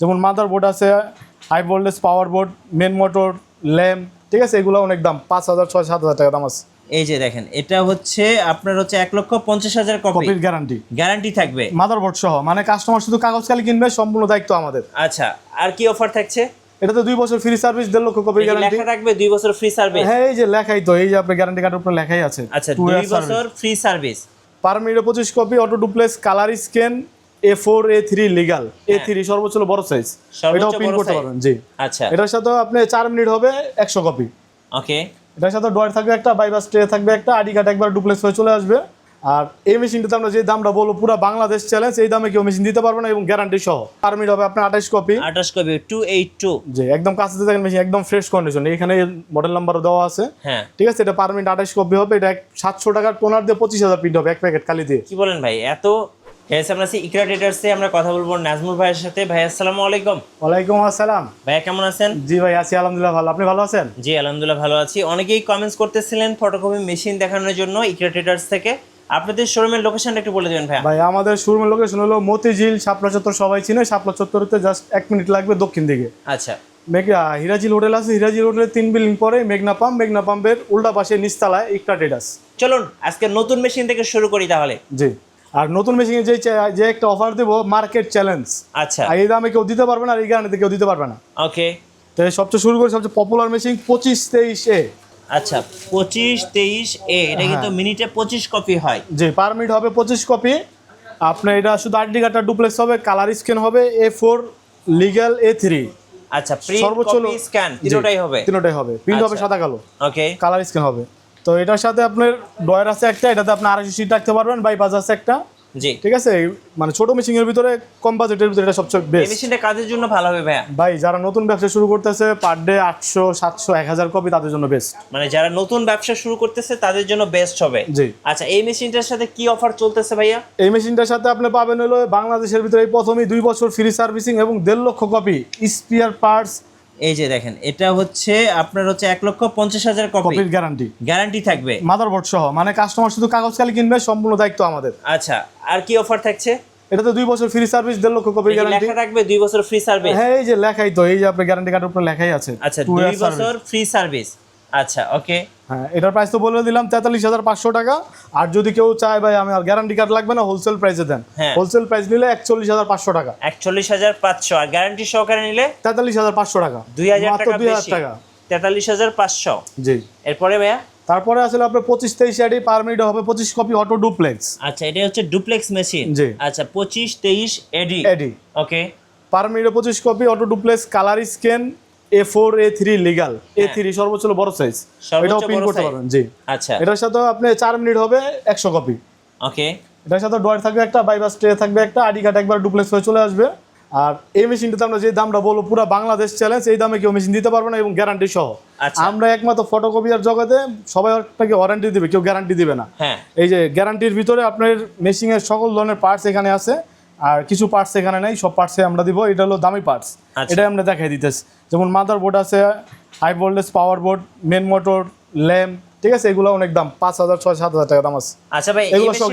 যেমন mother board আছে high voltage power board main motor lamp ঠিক আছে? এগুলো অনেক দাম পাঁচ হাজার ছয় সাত হাজার টাকা দাম আছে। এই যে দেখেন এটা হচ্ছে আপনার হচ্ছে এক লক্ষ পঞ্চাশ হাজার কপির গ্যারান্টি গ্যারান্টি থাকবে। মাদার বোর্ড সহ মানে কাস্টমার শুধু কাগজ খালি কিনবে সম্পূর্ণ দায়িত্ব আমাদের। আচ্ছা আর কি অফার থাকছে? এটাতে দুই বছর ফ্রি সার্ভিস দেড় লক্ষ কপির গ্যারান্টি লেখা থাকবে দুই বছর ফ্রি সার্ভিস হ্যাঁ এই যে লেখাই তো এই যে আপনার গ্যারান্টি কার্ডের উপরে লেখাই আছে। আচ্ছা দুই বছর ফ্রি সার্ভিস পার মিনিটে পঁচিশ copy auto duplex colour scan A four A three legal A three সর্বোচ্চ বড় সাইজ এটাও প্রিন্ট করতে পারবেন জি। আচ্ছা। এটার সাথে আপনি চার মিনিট হবে একশো কপি ওকে। এটার সাথে ডয়ার থাকবে একটা বাইবাস ট্রে থাকবে একটা আইডি কার্ড একবার ডুপ্লেক্স হয়ে চলে আসবে। আর এই মেশিনটাতে আমরা যে দামটা বলব পুরো বাংলাদেশ চ্যালেঞ্জ এই দামে কেউ মেশিন দিতে পারবে না এবং গ্যারান্টি সহ। পার মিনিট হবে আপনার আঠাশ কপি আঠাশ কপি টু এইট টু যে একদম কাছে দেখেন মেশিন একদম ফ্রেশ কন্ডিশন এখানে মডেল নাম্বারও দেওয়া আছে। হ্যাঁ। ঠিক আছে এটা পার মিনিট আঠাশ কপি হবে। এটা সাতশো টাকার টোনার দিয়ে পঁচিশ হাজার প্রিন্ট হবে এক প্যাকেট কালি দিয়ে। কি বলেন ভাই এত আমরা আছি ইকরা ট্রেডার্সে আমরা কথা বলব নাজমুল ভাইয়ের সাথে। ভাই আসসালামু আলাইকুম। ওয়ালাইকুম আসসালাম। ভাইয়া কেমন আছেন? জি ভাই আছি আলহামদুলিল্লাহ ভালো। আপনি ভালো আছেন? জি আলহামদুলিল্লাহ ভালো আছি। অনেকেই কমেন্টস করতেছিলেন ফটোকপি মেশিন দেখানোর জন্য ইকরা ট্রেডার্স থেকে। আপনাদের শোরুমের লোকেশনটা একটু বলে দেবেন ভাইয়া। ভাই আমাদের শোরুমের লোকেশন হলো মতিঝিল শাপলা চত্বর সবাই চিনে। শাপলা চত্বরতে জাস্ট এক মিনিট লাগবে দক্ষিণ দিকে। আচ্ছা। মেঘ হিরাজিল হোটেল আছে। হিরাজিল হোটেলের তিন বিল্ডিং পরে মেঘনা পাম্প মেঘনা পাম্পের উল্টা পাশে নিস্তালায় ট্রেডার্স চলুন আজকে নতুন মেশিন থেকে শুরু করি তাহলে। জি। আর নতুন মেশিনে যে যে একটা অফার দেবো মার্কেট চ্যালেঞ্জ আচ্ছা। এই দামে কেউ দিতে পারবে না আর এই গ্যারান্টিতে কেউ দিতে পারবে না। ওকে তো সবচেয়ে শুরু করে সবচেয়ে পপুলার মেশিন পঁচিশ তেইশ এ আচ্ছা পঁচিশ তেইশ এ এটা হ্যাঁ। কিন্তু মিনিটে পঁচিশ কপি হয়। জি পার মিনিট হবে পঁচিশ কপি আপনার এটা শুধু আইডি কার্ডটা ডুপ্লেক্স হবে কালার স্ক্যান হবে A four legal A three আচ্ছা প্রিন্ট সর্বোচ্চ কপি স্ক্যান তিনটাই হবে। তিনটাই হবে। প্রিন্ট হবে আচ্ছা। সাদা কালো। ওকে কালার স্ক্যান হবে। তো এটার সাথে আপনার ডয়ার আছে একটা এটাতে আপনি আড়াইশো সিট রাখতে পারবেন বাইপাস আছে একটা। জি। ঠিক আছে? মানে ছোট মেশিনের ভিতরে কম বাজেটের ভিতরে এটা সবচেয়ে বেস্ট মেশিনটা কাজের জন্য ভালো হবে ভাইয়া? ভাই যারা নতুন ব্যবসা শুরু করতেছে পার ডে আটশো সাতশো এক হাজার কপি তাদের জন্য বেস্ট মানে যারা নতুন ব্যবসা শুরু করতেছে তাদের জন্য বেস্ট হবে। জি। আচ্ছা এই মেশিনটার সাথে কি অফার চলতেছে ভাইয়া? এই মেশিনটার সাথে আপনি পাবেন হলো বাংলাদেশের ভিতরে এই প্রথমেই দুই বছর ফ্রি সার্ভিসিং এবং দেড় লক্ষ কপি স্পিয়ার পার্টস এই যে দেখেন এটা হচ্ছে আপনার হচ্ছে এক লক্ষ পঞ্চাশ হাজার কপি কপির গ্যারান্টি গ্যারান্টি থাকবে। মাদার বোর্ড সহ মানে কাস্টমার শুধু কাগজ খালি কিনবে সম্পূর্ণ দায়িত্ব আমাদের। আচ্ছা আর কি অফার থাকছে? এটাতে দুই বছর ফ্রি সার্ভিস দেড় লক্ষ কপির এই গ্যারান্টি লেখা থাকবে দুই বছর ফ্রি সার্ভিস হ্যাঁ এই যে লেখাই তো এই যে আপনার গ্যারান্টি কার্ডের উপরে লেখাই আছে। আচ্ছা দুই বছর ফ্রি সার্ভিস আচ্ছা ওকে হ্যাঁ এটার প্রাইস তো বলে দিলাম তেতাল্লিশ হাজার পাঁচশো টাকা। আর যদি কেউ চায় ভাই আমি গ্যারান্টি কার্ড লাগবে না হোলসেল প্রাইসে দেন। হ্যাঁ। হোলসেল প্রাইস নিলে একচল্লিশ হাজার পাঁচশো টাকা। একচল্লিশ হাজার পাঁচশো আর গ্যারান্টি সহকারে নিলে? তেতাল্লিশ হাজার পাঁচশো টাকা। দুই হাজার টাকা দুই হাজার টাকা। তেতাল্লিশ হাজার পাঁচশো। জি। এরপরে ভাইয়া? তারপরে আসলে আপনার পঁচিশ তেইশ অ্যাডি পার মিনিট হবে পঁচিশ কপি অটো ডুপ্লেক্স আচ্ছা এটা হচ্ছে ডুপ্লেক্স মেশিন জি। আচ্ছা পঁচিশ তেইশ এডি এডি ওকে পার মিনিটে পঁচিশ copy auto duplex colour scan A four A three legal A three সর্বোচ্চ বড় সাইজ এটাও প্রিন্ট করতে পারবেন জি। আচ্ছা। এটার সাথে আপনি চার মিনিট হবে একশো কপি ওকে। এটার সাথে ডয়ার থাকবে একটা বাইবাস ট্রে থাকবে একটা আইডি কার্ড একবার ডুপ্লেক্স হয়ে চলে আসবে। আর এই মেশিনটাতে আমরা যে দামটা বলব পুরো বাংলাদেশ চ্যালেঞ্জ এই দামে কেউ মেশিন দিতে পারবে না এবং গ্যারান্টি সহ। আচ্ছা। আমরা একমাত্র ফটোকপিয়ার জগতে সবাই আপনাকে ওয়ারেন্টি দিবে কেউ গ্যারান্টি দিবে না। হ্যাঁ। এই যে গ্যারান্টির ভিতরে আপনার মেশিনের সকল ধরনের পার্টস এখানে আছে। আর কিছু পার্টস এখানে নাই সব পার্টসে আমরা দিব। এটা হলো দামি পার্টস আচ্ছা। এটাই আমরা দেখাই দিতেছি। যেমন মাদার বোর্ড আছে high voltage power board main motor lamp ঠিক আছে? এগুলো অনেক দাম পাঁচ হাজার ছয় সাত হাজার টাকা দাম আছে। আচ্ছা ভাই এই এগুলো সব।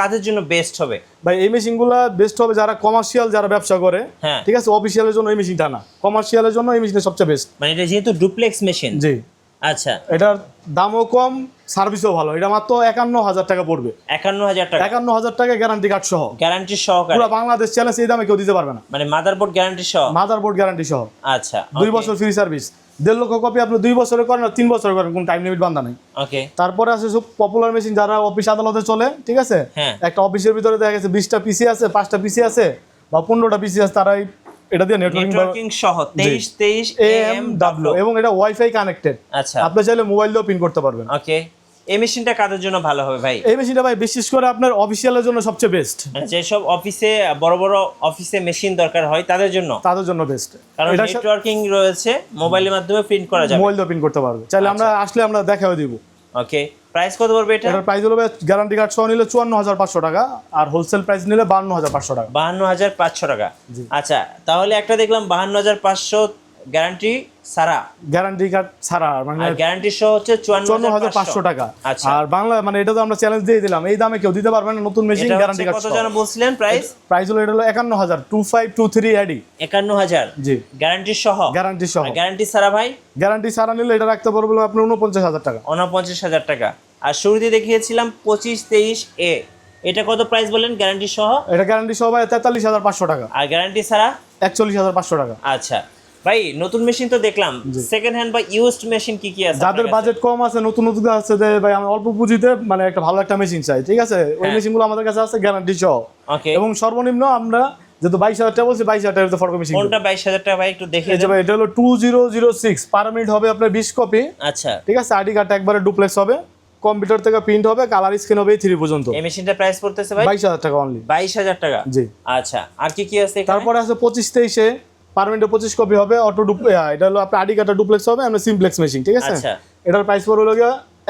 কাদের জন্য বেস্ট হবে? ভাই এই মেশিনগুলো বেস্ট হবে যারা কমার্শিয়াল যারা ব্যবসা করে। হ্যাঁ। ঠিক আছে? অফিসিয়ালের জন্য এই মেশিনটা না। কমার্শিয়ালের জন্য এই মেশিনটা সবচেয়ে বেস্ট মানে এটা যেহেতু ডুপ্লেক্স মেশিন জি। আচ্ছা। এটার দামও কম সার্ভিসও ভালো। এটা মাত্র একান্ন হাজার টাকা পড়বে। একান্ন হাজার টাকা। একান্ন হাজার টাকা গ্যারান্টি কার্ড সহ। গ্যারান্টি সহকারে। পুরো বাংলাদেশ চ্যালেঞ্জ এই দামে কেউ দিতে পারবে না। মানে মাদারবোর্ড গ্যারান্টি সহ? মাদার বোর্ড গ্যারান্টি সহ। আচ্ছা দুই বছর ফ্রি সার্ভিস দেড় লক্ষ কপি আপনি দুই বছরে করেন আর তিন বছরে করেন কোনো টাইম লিমিট বান্ধা নেই। ওকে তারপরে আছে সব পপুলার মেশিন যারা অফিস আদালতে চলে ঠিক আছে? হ্যাঁ। একটা অফিসের ভিতরে দেখা গেছে বিশটা পিসি আছে পাঁচটা পিসি আছে বা পনেরোটা পিসি আছে তারাই এটা দিয়ে নেটওয়ার্কিং সহ তেইশ তেইশ এম ডাব্লিউ এবং এটা ওয়াইফাই কানেক্টেড আচ্ছা। আপনি চাইলে মোবাইল দিয়েও পিন করতে পারবেন। ওকে এই মেশিনটা কাদের জন্য ভালো হবে ভাই? এই মেশিনটা ভাই বিশেষ করে আপনার অফিসিয়ালের জন্য সবচেয়ে বেস্ট মানে যেসব অফিসে বড় বড় অফিসে মেশিন দরকার হয় তাদের জন্য? তাদের জন্য বেস্ট কারণ এটা নেটওয়ার্কিং রয়েছে মোবাইলের মাধ্যমে প্রিন্ট করা যাবে। মোবাইল দিয়েও পিন করতে পারবে। চাইলে আমরা আচ্ছা। আসলে আমরা দেখাও দিব। ওকে প্রাইস কত পড়বে এটা? এটার প্রাইস হলো গ্যারান্টি কার্ড সহ নিলে চুয়ান্ন হাজার পাঁচশো টাকা আর হোলসেল প্রাইস নিলে বান্ন হাজার পাঁচশো টাকা। বাহান্ন হাজার পাঁচশো টাকা। আচ্ছা তাহলে একটা দেখলাম বাহান্ন হাজার পাঁচশো গ্যারান্টি সারা গ্যারান্টি কার্ড ছাড়া মানে গ্যারান্টি সহ হচ্ছে চুয়ান্ন হাজার পাঁচশো টাকা। আচ্ছা। আর বাংলা মানে এটা তো আমরা চ্যালেঞ্জ দিয়ে দিলাম। এই দামে কেউ দিতে পারবে না নতুন মেশিন গ্যারান্টি কার্ড কত যেন বলছিলেন প্রাইস প্রাইস হলো এটা হলো একান্ন হাজার টু ফাইভ টু থ্রি অ্যাডি একান্ন হাজার জি। গ্যারান্টি সহ? গ্যারান্টি সহ। গ্যারান্টি সারা ভাই? গ্যারান্টি ছাড়া নিলে এটা রাখতে পারব আপনার উনপঞ্চাশ হাজার টাকা। উনপঞ্চাশ হাজার টাকা। আর শুরুতে দেখিয়েছিলাম পঁচিশ তেইশ এ। এটা কত প্রাইস বলেন গ্যারান্টি সহ? এটা গ্যারান্টি সহ ভাই তেতাল্লিশ হাজার পাঁচশো টাকা। আর গ্যারান্টি ছাড়া? একচল্লিশ হাজার পাঁচশো টাকা। আচ্ছা। ভাই নতুন মেশিন তো দেখলাম। সেকেন্ড হ্যান্ড বা ইউজড মেশিন কি কি আছে যাদের বাজেট কম আছে নতুন নতুন আছে যে ভাই আমি অল্প পুঁজিতে মানে একটা ভালো একটা মেশিন চাই ঠিক আছে? ওই হ্যাঁ। মেশিনগুলো আমাদের কাছে আছে গ্যারান্টি সহ। ওকে এবং সর্বনিম্ন আমরা যেহেতু বাইশ হাজার টাকা বলছি বাইশ হাজার টাকা ফটো মেশিন কোনটা বাইশ হাজার টাকা? ভাই একটু দেখে এই যে ভাই এটা হলো two zero zero six per minute হবে আপনার বিশ কপি আচ্ছা। ঠিক আছে? আইডি কার্ড একবারে ডুপ্লেক্স হবে। কম্পিউটার থেকে প্রিন্ট হবে কালার স্ক্রিন হবে থ্রি পর্যন্ত। এই মেশিনটা প্রাইস পড়তেছে ভাই? বাইশ হাজার টাকা অনলি বাইশ হাজার টাকা? জি। আচ্ছা। আর কি কি আছে? তারপরে আছে পঁচিশ তেইশে। পার মিনিটে পঁচিশ কপি হবে অটো এটা হলো আপনার আডি কার্ডটা ডুপ্লেক্স হবে আমরা সিমপ্লেক্স মেশিন ঠিক আছে? আচ্ছা। এটার প্রাইস পড়বে হলো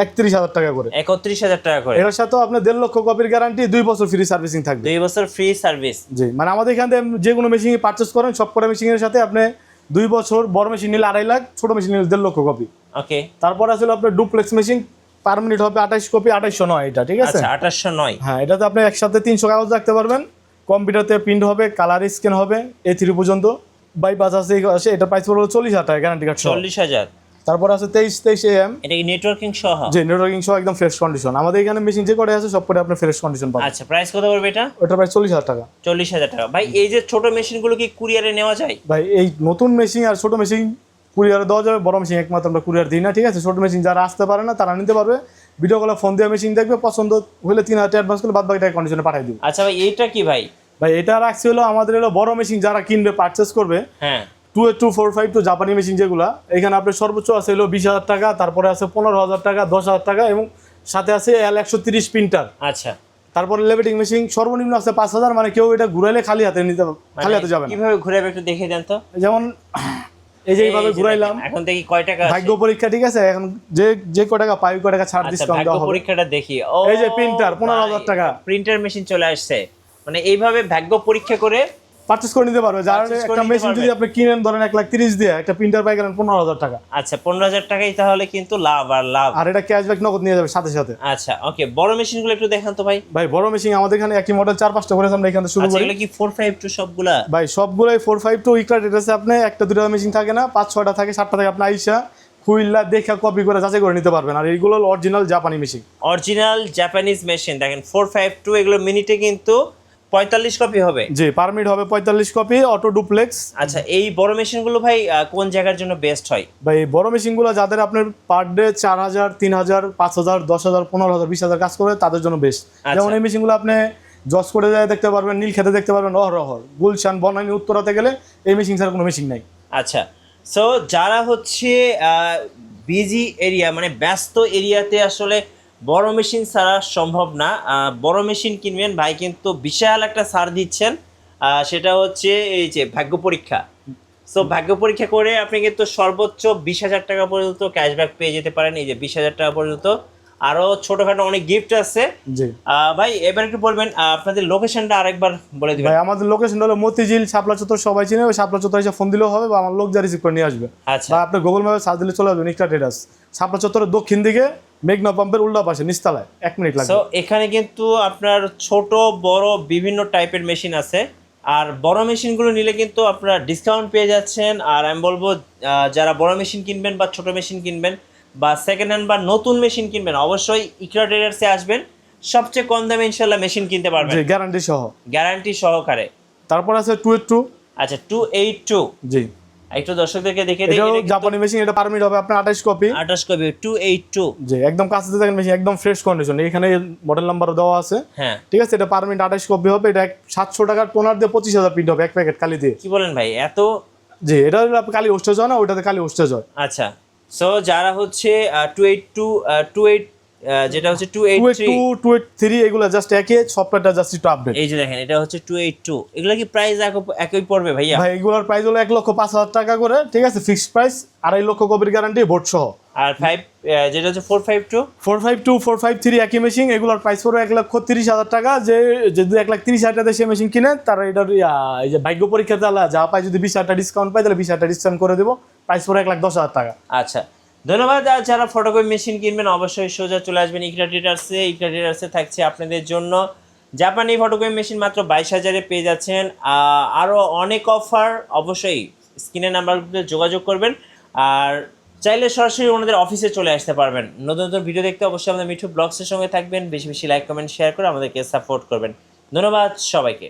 একত্রিশ হাজার টাকা করে। একত্রিশ হাজার টাকা করে। এটার সাথেও আপনার দেড় লক্ষ কপির গ্যারান্টি দুই বছর ফ্রি সার্ভিসিং থাকবে। দুই বছর ফ্রি সার্ভিস জি মানে আমাদের এখান থেকে যে কোনো মেশিন পারচেস করেন সব কটা মেশিনের সাথে আপনি দুই বছর বড় মেশিন নিলে আড়াই লাখ ছোট মেশিন নিলে দেড় লক্ষ কপি ওকে। তারপর আসলে আপনার ডুপ্লেক্স মেশিন পার মিনিট হবে আঠাইশ কপি আঠাইশশো নয় এটা ঠিক আছে? আচ্ছা আঠাশশো নয়। হ্যাঁ এটাতে আপনি একসাথে তিনশো কাগজ রাখতে পারবেন। কম্পিউটারতে প্রিন্ট হবে কালার স্ক্যান হবে এ থ্রি পর্যন্ত। বাইপাস আছে আছে এটা প্রাইস পড়বে চল্লিশ হাজার টাকা গ্যারান্টি কার্ড চল্লিশ হাজার। তারপর আছে তেইশ তেইশ এম এটা কি নেটওয়ার্কিং সহ? যে নেটওয়ার্কিং সহ একদম ফ্রেশ কন্ডিশন আমাদের এখানে মেশিন যে কটা আছে সব কটা আপনার ফ্রেশ কন্ডিশন পাবেন। আচ্ছা প্রাইস কত পড়বে এটা? ওটা প্রায় চল্লিশ হাজার টাকা। চল্লিশ হাজার টাকা। ভাই এই যে ছোট মেশিনগুলো কি কুরিয়ারে নেওয়া যায়? ভাই এই নতুন মেশিন আর ছোট মেশিন কুরিয়ারে দেওয়া যাবে বড় মেশিন একমাত্র আমরা কুরিয়ার দিই না ঠিক আছে? ছোট মেশিন যারা আসতে পারে না তারা নিতে পারবে। ভিডিও কলে ফোন দিয়ে মেশিন দেখবে পছন্দ হলে তিন হাজার অ্যাডভান্স করলে বাদ বাকি টাকা কন্ডিশনে পাঠিয়ে দিব। আচ্ছা ভাই এইটা কি ভাই? ভাই এটা রাখছি হলো আমাদের হলো বড় মেশিন যারা কিনবে পারচেস করবে। হ্যাঁ। Two eight two four five two জাপানি মেশিন যেগুলো এখানে আপনার সর্বোচ্চ আছে হলো বিশ হাজার টাকা তারপরে আছে পনেরো হাজার টাকা দশ হাজার টাকা এবং সাথে আছে এল একশো তিরিশ প্রিন্টার আচ্ছা। তারপরে লেভেটিং মেশিন সর্বনিম্ন আছে পাঁচ হাজার মানে কেউ এটা ঘুরাইলে খালি হাতে নিতে মানে খালি হাতে যাবে কীভাবে ঘুরে একটু দেখে দেন তো। যেমন এই যে এইভাবে ঘুরাইলাম এখন দেখি কয় টাকা ভাগ্য পরীক্ষা ঠিক আছে? এখন যে যে ক টাকা পাই ক টাকা ছাড় আচ্ছা ডিসকাউন্ট ভাগ্য দেওয়া হবে। পরীক্ষাটা দেখি। এই যে প্রিন্টার পনেরো হাজার টাকা। প্রিন্টার মেশিন চলে আসছে। মানে এইভাবে ভাগ্য পরীক্ষা করে পারচেস করে নিতে পারবে। যার একটা মেশিন যদি আপনি কিনেন ধরেন এক লাখ তিরিশ দিয়ে একটা প্রিন্টার পাই গেলেন পনেরো হাজার টাকা। আচ্ছা পনেরো হাজার টাকাই তাহলে কিন্তু লাভ আর লাভ। আর এটা ক্যাশব্যাক নগদ নিয়ে যাবে সাথে সাথে। আচ্ছা ওকে বড় মেশিনগুলো একটু দেখান তো ভাই। ভাই বড় মেশিন আমাদের এখানে একই মডেল চার পাঁচটা করে আমরা এখানে শুরু আচ্ছা করি। এগুলো কি ফোর ফাইভ টু সবগুলা? ভাই সবগুলাই ফোর ফাইভ টু ইকরা ডেটাসে আপনি একটা দুটো মেশিন থাকে না পাঁচ ছয়টা থাকে সাতটা থাকে আপনি আইসা খুইল্লা দেখে কপি করে যাচাই করে নিতে পারবেন। আর এইগুলো অরিজিনাল জাপানি মেশিন অরিজিনাল জাপানিজ মেশিন দেখেন ফোর ফাইভ টু এগুলো মিনিটে কিন্তু পঁয়তাল্লিশ কপি হবে? জি পারমিট হবে পঁয়তাল্লিশ কপি অটো ডুপ্লেক্স আচ্ছা এই বড় মেশিনগুলো ভাই কোন জায়গার জন্য বেস্ট হয়? ভাই এই বড় মেশিনগুলো যাদের আপনার পার ডে চার হাজার তিন হাজার পাঁচ হাজার দশ হাজার পনেরো হাজার বিশ হাজার কাজ করে তাদের জন্য বেস্ট আচ্ছা। যেমন এই মেশিনগুলো আপনি জজ করে যায় দেখতে পারবেন নীল খেতে দেখতে পারবেন অহরহর গুলশান বনানী উত্তরাতে গেলে এই মেশিন ছাড়া কোনো মেশিন নাই। আচ্ছা সো যারা হচ্ছে বিজি এরিয়া মানে ব্যস্ত এরিয়াতে আসলে বড় মেশিন ছাড়া সম্ভব না। বড় মেশিন কিনবেন ভাই কিন্তু বিশাল একটা ছাড় দিচ্ছেন। সেটা হচ্ছে এই যে ভাগ্য পরীক্ষা। সো ভাগ্য পরীক্ষা করে আপনি কিন্তু সর্বোচ্চ বিশ হাজার টাকা পর্যন্ত ক্যাশব্যাক পেয়ে যেতে পারেন। এই যে বিশ হাজার টাকা পর্যন্ত। আরও ছোটোখাটো অনেক গিফট আছে। ভাই এবার একটু বলবেন আপনাদের লোকেশনটা আরেকবার বলে দিবেন। ভাই আমাদের লোকেশন হলো মতিঝিল শাপলা চত্বর সবাই চিনে ওই শাপলা চত্বর এসে ফোন দিলেও হবে বা আমার লোক যা রিসিভ করে নিয়ে আসবে। আচ্ছা। আপনি গুগল ম্যাপে সার্চ দিলে চলে আসবেন ইকটা ট্রেডার্স শাপলা চত্বরের দক্ষিণ দিকে মেঘনা পাম্পের উল্টা পাশে নিস্তালায় এক মিনিট লাগবে। এখানে কিন্তু আপনার ছোট বড় বিভিন্ন টাইপের মেশিন আছে। আর বড় মেশিনগুলো নিলে কিন্তু আপনারা ডিসকাউন্ট পেয়ে যাচ্ছেন। আর আমি বলব যারা বড় মেশিন কিনবেন বা ছোট মেশিন কিনবেন বা সেকেন্ড হ্যান্ড বা নতুন মেশিন কিনবেন অবশ্যই ইকরা ট্রেডার্সে আসবেন। সবচেয়ে কম দামে ইনশাল্লাহ মেশিন কিনতে পারবেন। জি গ্যারান্টি সহ। গ্যারান্টি সহকারে। তারপর আছে টু এইট টু আচ্ছা টু এইট টু জি। একটু দর্শকদেরকে দেখে এটাও দেখি জাপানি মেশিন এটা পারমিট হবে আপনার আঠাশ কপি আঠাশ copy two eight two G একদম কাছে দেখেন মেশিন একদম ফ্রেশ কন্ডিশন এখানে মডেল নাম্বার দেওয়া আছে। হ্যাঁ। ঠিক আছে এটা পারমিট আঠাশ কপি হবে এটা সাতশো টাকার টোনার দিয়ে পঁচিশ হাজার প্রিন্ট হবে এক প্যাকেট কালি দিয়ে। কি বলেন ভাই এত? জি এটা হলো আপনার কালি হোস্টেজ হয় না ওইটাতে কালি হোস্টেজ হয়। আচ্ছা। সো যারা হচ্ছে two eight two two eight যেটা হচ্ছে two eight two eight two two eight three এগুলো জাস্ট একই সফটওয়্যারটা জাস্ট একটু আপডেট এই যে দেখেন এটা হচ্ছে টু এইট টু এগুলো কি প্রাইস একই পড়বে ভাইয়া? ভাই এগুলোর প্রাইস হলো এক লক্ষ পাঁচ হাজার টাকা করে ঠিক আছে? ফিক্সড প্রাইস আড়াই লক্ষ কপির গ্যারান্টি ভোট সহ। আর ফাইভ যেটা হচ্ছে four five two four five two four five three একই মেশিন এগুলোর প্রাইস পড়বে এক লক্ষ তিরিশ হাজার টাকা। যে যদি এক লাখ তিরিশ হাজার টাকা দিয়ে সে মেশিন কিনে তারা এটার এই যে ভাগ্য পরীক্ষা আলা যা পায় যদি বিশ হাজার টাকা ডিসকাউন্ট পায় তাহলে বিশ হাজার টাকা ডিসকাউন্ট করে দেবো। প্রাইস পড়বে এক লাখ দশ হাজার টাকা। আচ্ছা। ধন্যবাদ, আর যারা ফটোকপি মেশিন কিনবেন অবশ্যই সোজা চলে আসবেন ইকরা ট্রেডার্সে ইকরা ট্রেডার্সে থাকছে আপনাদের জন্য। জাপানি ফটোকপি মেশিন মাত্র বাইশ হাজারে পেয়ে যাচ্ছেন। আরও অনেক অফার অবশ্যই স্ক্রিনের নাম্বারগুলোতে যোগাযোগ করবেন। আর চাইলে সরাসরি ওনাদের অফিসে চলে আসতে পারবেন। নতুন নতুন ভিডিও দেখতে অবশ্যই আমাদের মিঠু ব্লগসের সঙ্গে থাকবেন। বেশি বেশি লাইক কমেন্ট শেয়ার করে আমাদেরকে সাপোর্ট করবেন। ধন্যবাদ সবাইকে।